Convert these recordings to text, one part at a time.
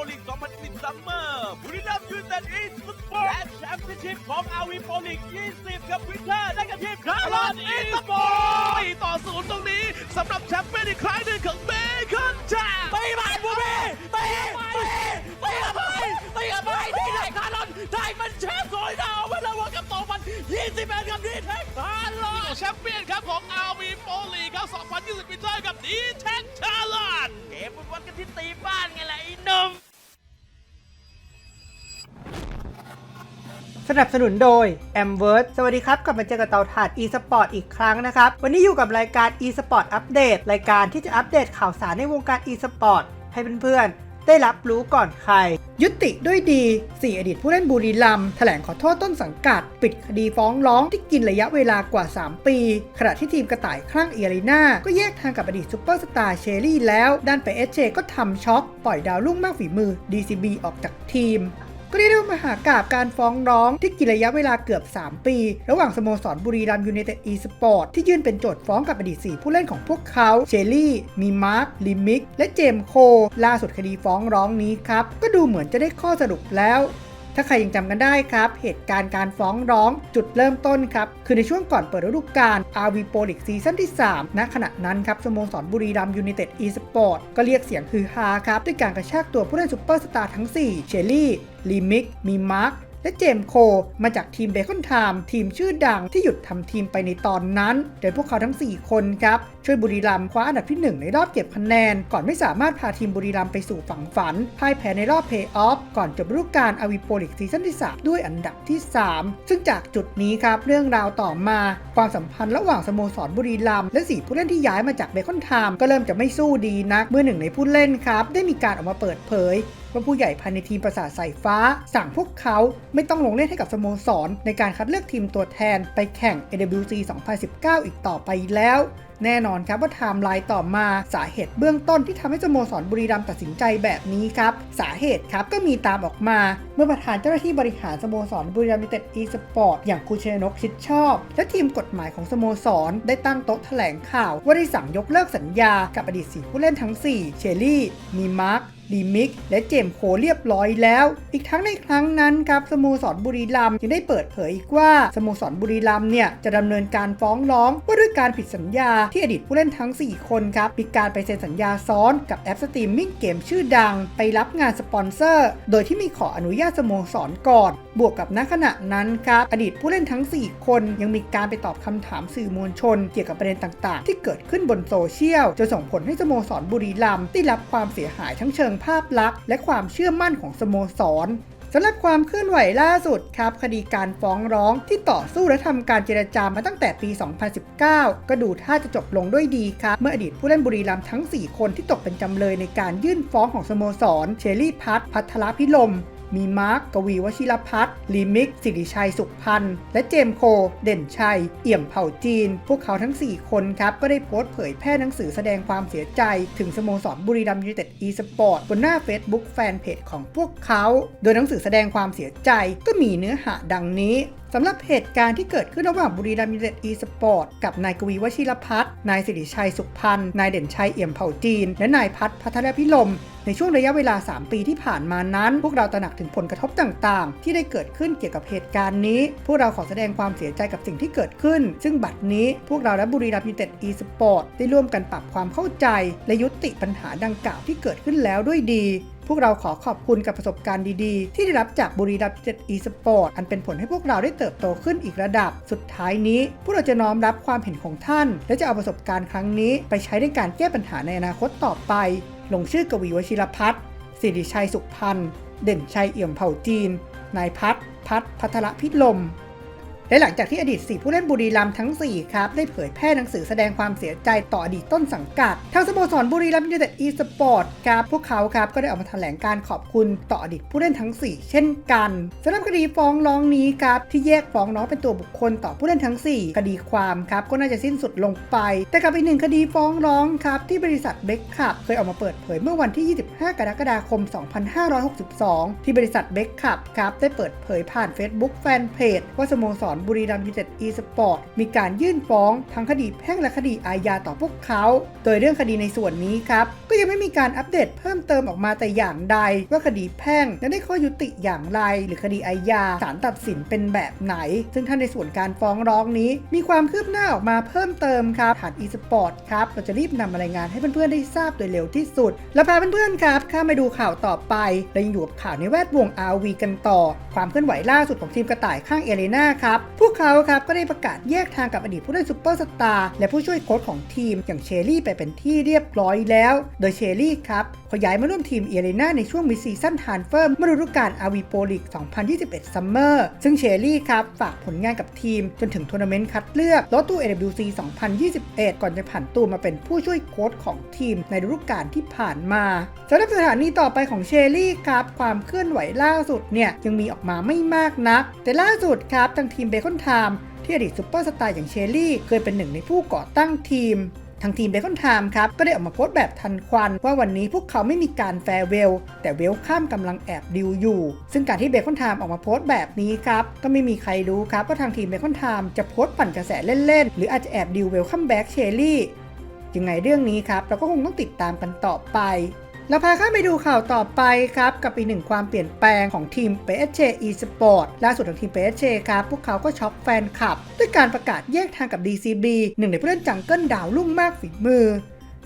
ครับอาวีโปลิก2010 ซัมเมอร์บุรีรัมย์ยูไนเต็ดอีสปอร์ตและแชมเปี้ยนชิพของอาวีโปลิก20ครับวินเทอร์ได้กับทีมคาร์ลอนอีสปอร์ตต่อศูนย์ตรงนี้สำหรับแชมเปี้ยนอีกครั้งหนึ่งของเบคอนแชมป์ตีผ่านบูบีตีตีตีกับไปตีกับไปที่ไหนคาร์ลอนได้เป็นแชมป์สวยดาวเวลาวันกับโตมัน21กับดีเทคคาร์ลอนแชมเปี้ยนครับของอาวีโปลีครับ 2020ปีเตอร์กับดีแท็กชาลอนเกมมันวัดกันที่ตีบ้านไงล่ะไอ้หนุ่ม สนับสนุนโดย a m w o r d สวัสดีครับ กลับมาเจอกับเตาถ่าน e-sport อีกครั้งนะครับ วันนี้อยู่กับรายการ e-sport update รายการที่จะอัปเดตข่าวสารในวงการ e-sport ให้เพื่อนๆ ได้รับรู้ก่อนใคร ยุติด้วยดี 4 อดีตผู้เล่นบุรีรัมย์แถลงขอโทษต้นสังกัด ปิดคดีฟ้องร้องที่กินระยะเวลากว่า 3 ปี ขณะที่ทีมกระต่ายคลั่งเอรีนาก็แยกทางกับอดีตซูเปอร์สตาร์เชอรี่แล้วด้านไปเอเจก็ทำช็อกปล่อยดาวรุ่งมากฝีมือ DCB ออกจากทีม ก็ได้เริ่มมหากาบการฟ้องร้องที่กินระยะเวลาเกือบ 3 ปี ระหว่างสโมสรบุรีรัมยูไนเต็ดอีสปอร์ตที่ยื่นเป็นโจทย์ฟ้องกับอดีต4ผู้เล่นของพวกเขาเชลลี่ มีมาร์ค ลิมิก และเจมโค ล่าสุดคดีฟ้องร้องนี้ครับ ก็ดูเหมือนจะได้ข้อสรุปแล้วถ้าใครยังจำกันได้ครับ เหตุการณ์การฟ้องร้องจุดเริ่มต้นครับ คือในช่วงก่อนเปิดฤดูกาล RV p o League ซีซั่นที่ 3 ณ ขณะนั้นครับสโมสรบุรีรัมยูไนเต็ดอีสปอร์ตก็เรียกเสียงฮือฮาครับ ด้วยการกระชากตัวผู้เล่นซุปเปอร์สตาร์ทั้ง 4 เชลลี่ ลีมิก มีมาร์คและเจมโคมาจากทีมเบคอนไทม์ทีมชื่อดังที่หยุดทำทีมไปในตอนนั้น โดยพวกเขาทั้ง 4 คนครับ ช่วยบุรีรัมย์คว้าอันดับที่ 1 ในรอบเก็บคะแนน ก่อนไม่สามารถพาทีมบุรีรัมย์ไปสู่ฝั่งฝันพ่ายแพ้ในรอบเพย์ออฟก่อนจบฤดูกาลอวิโปลิกซีซั่นที่ 3 ด้วยอันดับที่ 3 ซึ่งจากจุดนี้ครับ เรื่องราวต่อมา ความสัมพันธ์ระหว่างสโมสรบุรีรัมย์และ 4 ผู้เล่นที่ย้ายมาจากเบคอนไทม์ก็เริ่มจะไม่สู้ดีนักเมื่อหนึ่งในผู้เล่นครับได้มีการออกมาเปิดเผย ว่าผู้ใหญ่ภายในทีมประสาทสายฟ้า สั่งพวกเขาไม่ต้องลงเล่นให้กับสโมสร ในการคัดเลือกทีมตัวแทนไปแข่ง AWC 2019 อีกต่อไปแล้ว แน่นอนครับว่าไทม์ไลน์ต่อมาสาเหตุเบื้องต้นที่ทำให้สโมสรบุรีรัมย์ตัดสินใจแบบนี้ครับ สาเหตุครับก็มีตามออกมา เมื่อประธานเจ้าหน้าที่บริหารสโมสรบุรีรัมย์ยูไนเต็ดอีสปอร์ตอย่างคุณเชนกชิดชอบ และทีมกฎหมายของสโมสรได้ตั้งโต๊ะแถลงข่าว ว่าได้สั่งยกเลิกสัญญากับอดีตสี่ผู้เล่นทั้ง 4 เชลลี่ มีมาร์ค ดีมิกและเจมโคเรียบร้อยแล้ว อีกทั้งในครั้งนั้นครับสโมสรบุรีรัมย์ยังได้เปิดเผยอีกว่าสโมสรบุรีรัมย์เนี่ยจะดำเนินการฟ้องร้องว่าด้วยการผิดสัญญาที่อดีตผู้เล่นทั้ง 4 คนครับมีการไปเซ็นสัญญาซ้อนกับแอปสตรีมมิ่งเกมชื่อดัง ไปรับงานสปอนเซอร์ โดยที่มีขออนุญาตสโมสรก่อน บวกกับณขณะนั้นครับอดีตผู้เล่นทั้ง 4 คนยังมีการไปตอบคำถามสื่อมวลชน เกี่ยวกับประเด็นต่างๆ ที่เกิดขึ้นบนโซเชียลจนส่งผลให้สโมสรบุรีรัมย์ได้รับความเสียหายทั้งเชิงภาพลักษณ์และความเชื่อมั่นของสโมสรสำหรับความเคลื่อนไหวล่าสุดครับ คดีการฟ้องร้องที่ต่อสู้และทำการเจรจามาตั้งแต่ปี 2019 ก็ดูท่าจะจบลงด้วยดีครับ เมื่ออดีตผู้เล่นบุรีรัมย์ทั้ง 4 คนที่ตกเป็นจำเลยในการยื่นฟ้องของสโมสร เชอรี่พัทพัทรพิลม มีมาร์กกวีวชิรพัฒน์ลีมิก สิริชัยสุขพันธ์ และเจมโค เด่นชัย เอี่ยมเผ่าจีน พวกเขาทั้ง 4 คนครับ ก็ได้โพสต์เผยแพร่หนังสือแสดงความเสียใจ ถึงสโมสรบุรีรัมย์ยูไนเต็ดอีสปอร์ตบนหน้า Facebook แฟนเพจของพวกเขา โดยหนังสือแสดงความเสียใจก็มีเนื้อหาดังนี้สำหรับเหตุการณ์ที่เกิดขึ้นระหว่างบุรีรัมย์ยูไนเต็ดอีสปอร์ตกับนายกวีวชิรพัฒน์นายสิริชัยสุขพันธ์นายเด่นชัยเอี่ยมเผ่าจีน และนายพัฒน์พัทรพิลม ในช่วงระยะเวลา 3 ปีที่ผ่านมานั้น พวกเราตระหนักถึงผลกระทบต่างๆ ที่ได้เกิดขึ้นเกี่ยวกับเหตุการณ์นี้ พวกเราขอแสดงความเสียใจกับสิ่งที่เกิดขึ้น ซึ่งบัดนี้พวกเราและบุรีรัมย์ยูไนเต็ดอีสปอร์ตได้ร่วมกันปรับความเข้าใจ และยุติปัญหาดังกล่าวที่เกิดขึ้นแล้วด้วยดีพวกเราขอขอบคุณกับประสบการณ์ดีๆ ที่ได้รับจากบุรีรัมย์ยูไนเต็ดอีสปอร์ตอันเป็นผลให้พวกเราได้เติบโตขึ้นอีกระดับ สุดท้ายนี้ พวกเราจะน้อมรับความเห็นของท่าน และจะเอาประสบการณ์ครั้งนี้ ไปใช้ในการแก้ปัญหาในอนาคตต่อไป ลงชื่อกวีวชิรพัฒน์สิริชัยสุขพันธ์ เด่นชัยเอี่ยมเผ่าจีน นายพัฒน์พัฒน์พัทรพิลม และหลังจากที่อดีต 4 ผู้เล่นบุรีรัมย์ทั้ง 4 ครับ ได้เผยแพร่หนังสือแสดงความเสียใจต่ออดีตต้นสังกัด ทางสโมสรบุรีรัมย์ยูไนเต็ดอีสปอร์ตครับพวกเขาครับก็ได้ออกมาแถลงการขอบคุณต่ออดีตผู้เล่นทั้ง 4 เช่นกันสำหรับคดีฟ้องร้องนี้ครับที่แยกฟ้องร้องเป็นตัวบุคคลต่อผู้เล่นทั้ง 4 คดีความครับก็น่าจะสิ้นสุดลงไป แต่กับอีกหนึ่งคดีฟ้องร้องครับที่บริษัทเบคคับเคยออกมาเปิดเผยเมื่อวันที่ 25 กรกฎาคม 2562 ที่บริษัทเบคคับครับได้เปิดเผยผ่าน Facebook แฟนเพจว่าสโมสรบุรีรัมย์ยูเต็ดอีสปอร์ตมีการยื่นฟ้องทั้งคดีแพ่งและคดีอาญาต่อพวกเขา โดยเรื่องคดีในส่วนนี้ครับ ก็ยังไม่มีการอัปเดตเพิ่มเติมออกมาแต่อย่างใด ว่าคดีแพ่งจะได้ข้อยุติอย่างไร หรือคดีอาญาศาลตัดสินเป็นแบบไหน ซึ่งท่านในส่วนการฟ้องร้องนี้ มีความคืบหน้าออกมาเพิ่มเติมครับฐานอีสปอร์ตครับเราจะรีบนำมารายงานให้เพื่อนๆได้ทราบโดยเร็วที่สุด แล้วพาเพื่อนๆครับข้ามไปดูข่าวต่อไปเรายังอยู่กับข่าวในแวดวง RV กันต่อ ความเคลื่อนไหวล่าสุดของทีมกระต่ายข้างเอเลนาครับพวกเขาครับก็ได้ประกาศแยกทางกับอดีตผู้เล่นซูเปอร์สตาร์และผู้ช่วยโค้ชของทีมอย่างเชอรี่ไปเป็นที่เรียบร้อยแล้ว โดยเชอรี่ครับเขาย้ายมาร่วมทีมเอเลนาในช่วงมิซีซั่นทานเฟิร์มฤดูกาลอาวีโปลิก 2021 ซัมเมอร์ซึ่งเชอรี่ครับฝากผลงานกับทีมจนถึงทัวร์นาเมนต์คัดเลือกลอตตู้ AWC 2021 ก่อนจะผ่านตัวมาเป็นผู้ช่วยโค้ชของทีมในฤดูกาลที่ผ่านมาสำหรับสถานีต่อไปของเชอรี่ครับความเคลื่อนไหวล่าสุดเนี่ยยังมีออกมาไม่มากนัก แต่ล่าสุดครับทางทีมเบคอนไทม์ที่อดีตซูเปอร์สตาร์อย่างเชอรี่ เคยเป็นหนึ่งในผู้ก่อตั้งทีมทางทีมเบคอนไทม์ครับ ก็ได้ออกมาโพสต์แบบทันควัน ว่าวันนี้พวกเขาไม่มีการแฟร์เวล แต่เวลข้ามกำลังแอบดิวอยู่ ซึ่งการที่เบคอนไทม์ออกมาโพสต์แบบนี้ครับ ก็ไม่มีใครรู้ครับ ว่าทางทีมเบคอนไทม์จะโพสต์ปั่นกระแสเล่น ๆ หรืออาจจะแอบดิวเวลคัมแบ็กเชลลี่ยังไงเรื่องนี้ครับ เราก็คงต้องติดตามกันต่อไป เราพาข้าไปดูข่าวต่อไปครับ กับอีกหนึ่งความเปลี่ยนแปลงของทีม PSG eSport ล่าสุดของทีม PSG ครับ พวกเขาก็ช็อกแฟนคลับ ด้วยการประกาศแยกทางกับ DCB หนึ่งในผู้เล่นจังเกิลดาวรุ่งมากฝีมือ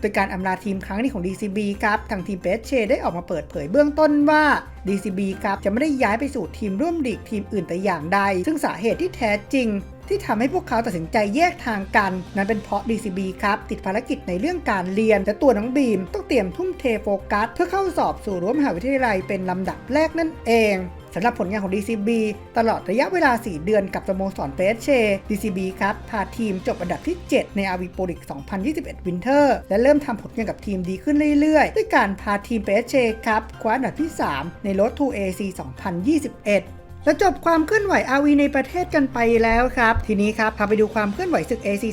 โดยการอำลาทีมครั้งนี้ของ DCB ครับ ทางทีม PSG ได้ออกมาเปิดเผยเบื้องต้นว่า DCB ครับจะไม่ได้ย้ายไปสู่ทีมร่วมลีกทีมอื่นแต่อย่างใด ซึ่งสาเหตุที่แท้จริง ที่ทำให้พวกเขาตัดสินใจแยกทางกัน นั้นเป็นเพราะ DCB ครับ ติดภารกิจในเรื่องการเรียนและตัวน้องบีมต้องเตรียมทุ่มเทโฟกัส เพื่อเข้าสอบสู่รั้วมหาวิทยาลัยเป็นลำดับแรกนั่นเองสำหรับผลงานของ DCB ตลอดระยะเวลา 4 เดือนกับสโมสรเปเช DCB ครับพาทีมจบอันดับที่ 7 ในอาวีโปลิก 2021 วินเทอร์ และเริ่มทำผลงานกับทีมดีขึ้นเรื่อยๆ ด้วยการพาทีมเปเชครับคว้าอันดับที่ 3 ในรถ 2AC 2021 และจบความเคลื่อนไหว RV ในประเทศกันไปแล้วครับ ทีนี้ครับพาไปดูความเคลื่อนไหวศึก AC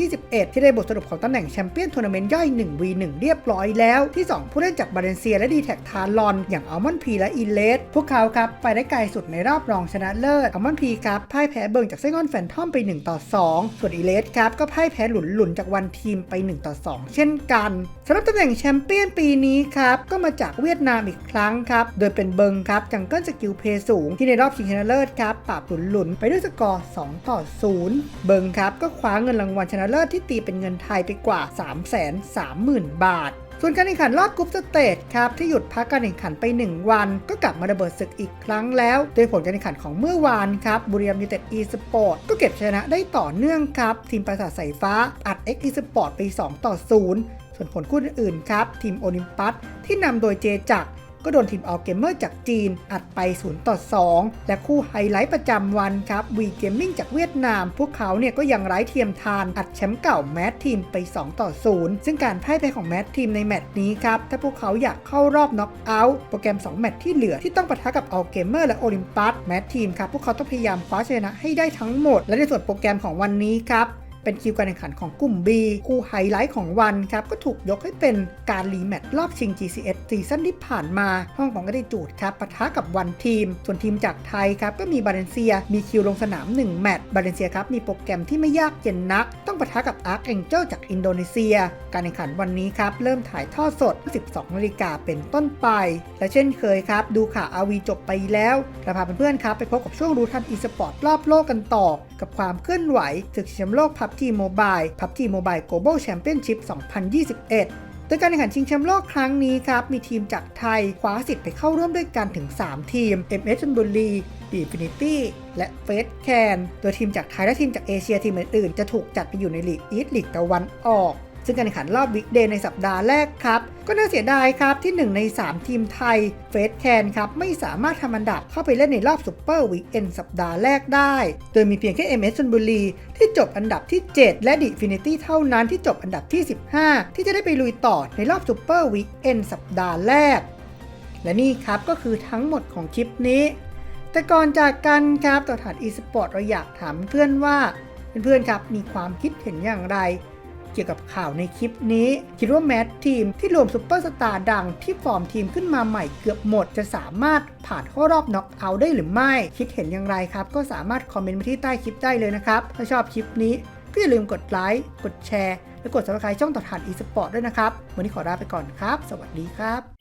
2021 ที่ได้บทสรุปของตำแหน่งแชมเปี้ยนทัวร์นาเมนต์ย่อย 1v1 เรียบร้อยแล้ว ที่ 2 ผู้เล่นจากบาเลนเซียและดีแท็กทารอน อย่างอัลมอนพีและอิเลสพวกเขาครับ ไปได้ไกลสุดในรอบรองชนะเลิศอัลมอนพีครับพ่ายแพ้เบิงจากไซงอนแฟนทอมไป 1 ต่อ 2 ส่วนอิเลสครับก็พ่ายแพ้หลุนหลุนจากวันทีมไป 1 ต่อ 2 เช่นกันสำหรับตำแหน่งแชมเปี้ยนปีนี้ครับก็มาจากเวียดนามอีกครั้งครับโดยเป็นเบิงครับจังเกิลสกิลเพย์สูงที่ในรอบชิงชนะเลิศครับปราบหลุนหลุนๆไปด้วยสกอร์ 2 ต่อ 0 เบิงครับก็คว้าเงินรางวัลชนะเลิศที่ตีเป็นเงินไทยไปกว่า 330,000 บาทส่วนการแข่งขันรอบกรุ๊ปสเตจครับ ที่หยุดพักการแข่งขันไป 1 วัน ก็กลับมาระเบิดศึกอีกครั้งแล้ว โดยผลการแข่งขันของเมื่อวานครับบุรีรัมย์ยูไนเต็ดอีสปอร์ตก็เก็บชนะได้ต่อเนื่องครับ ทีมปราสาทสายฟ้า อัดเอ็กอีสปอร์ตไป 2 ต่อ 0 ส่วนผลคู่อื่นๆครับ ทีมโอลิมปัสที่นำโดยเจจักร ก็โดนทีมออเกมเมอร์จากจีน อัดไป 0 ต่อ 2 และคู่ไฮไลท์ประจำวันครับวีเกมมิ่งจากเวียดนาม พวกเขาเนี่ยก็ยังไร้เทียมทาน อัดแชมป์เก่าแมททีมไป 2 ต่อ 0 ซึ่งการพ่ายแพ้ของแมททีมในแมตช์นี้ครับ ถ้าพวกเขาอยากเข้ารอบน็อกเอาท์โปรแกรม 2 แมตช์ที่เหลือที่ต้องปะทะกับออเกมเมอร์และโอลิมปัสแมททีมครับพวกเขาต้องพยายามคว้าชนะให้ได้ทั้งหมด และในส่วนโปรแกรมของวันนี้ครับ เป็นคิวการแข่งขันของกลุ่ม B คู่ไฮไลท์ของวันครับก็ถูกยกให้เป็นการรีแมตช์รอบชิง GCS ซีซั่นที่ผ่านมาห้องของกระดิจูดครับปะทะกับวันทีม ส่วนทีมจากไทยครับก็มีบาเลนเซีย มีคิวลงสนาม 1 แมตช์บาเลนเซียครับมีโปรแกรมที่ไม่ยากเย็นนัก ต้องปะทะกับอาร์คแองเจิลจากอินโดนีเซีย การแข่งขันวันนี้ครับเริ่มถ่ายทอดสด 12นาฬิกาเป็นต้นไป และเช่นเคยครับดูข่าวอาวีจบไปแล้วเราพาเพื่อนๆครับไปพบกับช่วงรู้ทันอีสปอร์ตรอบโลกกันต่อ กับความเคลื่อนไหวศึกชิงแชมป์โลก PUBG Mobile PUBG Mobile Global Championship 2021โดยการแข่งขันชิงแชมป์โลกครั้งนี้ครับ มีทีมจากไทยคว้าสิทธิ์ไปเข้าร่วมด้วยกันถึง 3 ทีม MS ชลบุรีดีฟินิตี้และเฟสแคนโดยทีมจากไทยและทีมจากเอเชียทีมอื่นๆ จะถูกจัดไปอยู่ในลีกอีสลีกตะวันออก ซึ่งการแข่งขันรอบวิกเดย์ในสัปดาห์แรกครับ ก็น่าเสียดายครับที่ 1 ใน 3 ทีมไทยเฟสแคนครับไม่สามารถทำอันดับเข้าไปเล่นในรอบซุปเปอร์วีคเอนสัปดาห์แรกได้ โดยมีเพียงแค่ MS ชลบุรี ที่จบอันดับที่ 7 และดิฟินิตี้เท่านั้นที่จบอันดับที่ 15 ที่จะได้ไปลุยต่อในรอบซุปเปอร์วีคเอนสัปดาห์แรก และนี่ครับก็คือทั้งหมดของคลิปนี้ แต่ก่อนจากกันครับต่อฐาน e-sport เราอยากถามเพื่อนว่าเพื่อนๆครับมีความคิดเห็นอย่างไร เกี่ยวกับข่าวในคลิปนี้ คิดว่าแมททีมที่รวมซุปเปอร์สตาร์ดังที่ฟอร์มทีมขึ้นมาใหม่เกือบหมด จะสามารถผ่านเข้ารอบน็อกเอาท์ได้หรือไม่ คิดเห็นอย่างไรครับ ก็สามารถคอมเมนต์มาที่ใต้คลิปได้เลยนะครับ ถ้าชอบคลิปนี้ก็อย่าลืมกดไลค์กดแชร์และกด subscribe ช่องต่อทาน e-sport ด้วยนะครับ วันนี้ขอลาไปก่อนครับ สวัสดีครับ